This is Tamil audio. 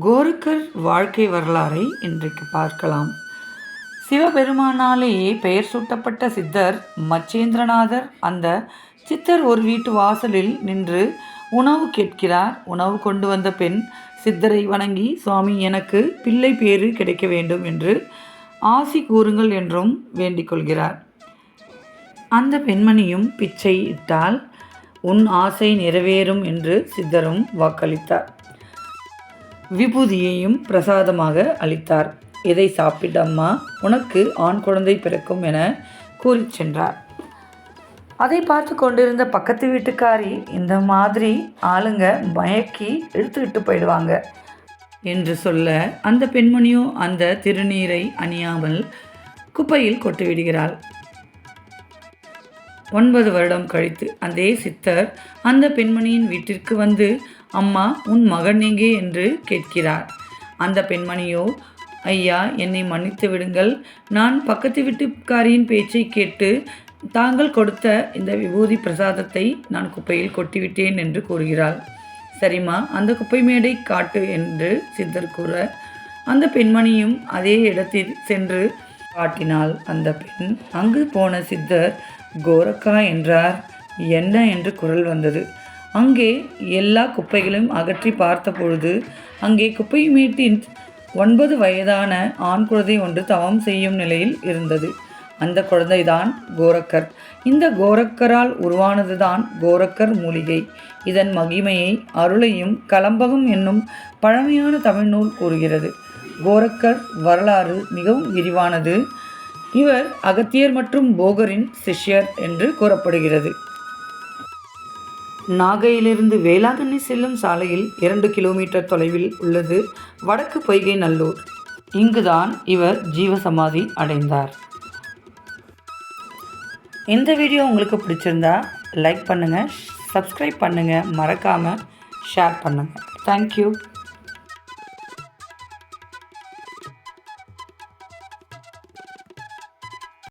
கோருக்கர் வாழ்க்கை வரலாறை இன்றைக்கு பார்க்கலாம். சிவபெருமானாலேயே பெயர் சூட்டப்பட்ட சித்தர் மச்சேந்திரநாதர். அந்த சித்தர் ஒரு வீட்டு வாசலில் நின்று உணவு கேட்கிறார். உணவு கொண்டு வந்த பெண் சித்தரை வணங்கி சுவாமி எனக்கு பிள்ளை பேறு கிடைக்க வேண்டும் என்று ஆசி கூறுங்கள் என்றும் வேண்டிக் கொள்கிறார். அந்த பெண்மணியும் பிச்சை இட்டால் உன் ஆசை நிறைவேறும் என்று சித்தரும் வாக்களித்தார். விபூதியையும் பிரசாதமாக அளித்தார். இதை சாப்பிடம்மா உனக்கு ஆண் குழந்தை பிறக்கும் என கூறிச் சென்றார். அதை பார்த்து கொண்டிருந்த பக்கத்து வீட்டுக்காரி இந்த மாதிரி ஆளுங்க மயக்கி இழுத்துக்கிட்டு போயிடுவாங்க என்று சொல்ல அந்த பெண்மணியோ அந்த திருநீரை அணியாமல் குப்பையில் கொட்டி விடுகிறாள் ஒன்பது வருடம் கழித்து அதே சித்தர் அந்த பெண்மணியின் வீட்டிற்கு வந்து அம்மா உன் மகன் எங்கே? என்று கேட்கிறார். அந்த பெண்மணியோ ஐயா என்னை மன்னித்து விடுங்கள். நான் பக்கத்து வீட்டுக்காரியின் பேச்சை கேட்டு தாங்கள் கொடுத்த இந்த விபூதி பிரசாதத்தை நான் குப்பையில் கொட்டிவிட்டேன் என்று கூறுகிறாள். சரிம்மா அந்த குப்பை மேடை காட்டு என்று சித்தர் கூற அந்த பெண்மணியும் அதே இடத்தில் சென்று காட்டினாள் அந்த பெண். அங்கு போன சித்தர் கோரக்கா என்றார். என்ன? என்று குரல் வந்தது. அங்கே எல்லா குப்பைகளையும் அகற்றி பார்த்தபொழுது அங்கே குப்பை மீட்டின் ஒன்பது வயதான ஆண் குழந்தை ஒன்று தவம் செய்யும் நிலையில் இருந்தது. அந்த குழந்தைதான் கோரக்கர். இந்த கோரக்கரால் உருவானதுதான் கோரக்கர் மூலிகை. இதன் மகிமையை அருளையும் கலம்பகம் என்னும் பழமையான தமிழ்நூல் கூறுகிறது. கோரக்கர் வரலாறு மிகவும் விரிவானது. இவர் அகத்தியர் மற்றும் போகரின் சிஷ்யர் என்று கூறப்படுகிறது. நாகையிலிருந்து வேளாங்கண்ணி செல்லும் சாலையில் இரண்டு கிலோமீட்டர் தொலைவில் உள்ளது வடக்கு பொய்கை நல்லூர். இங்குதான் இவர் ஜீவசமாதி அடைந்தார். இந்த வீடியோ உங்களுக்கு பிடிச்சிருந்தா லைக் பண்ணுங்கள் சப்ஸ்கிரைப் பண்ணுங்கள் மறக்காமல் ஷேர் பண்ணுங்கள் தேங்க்யூ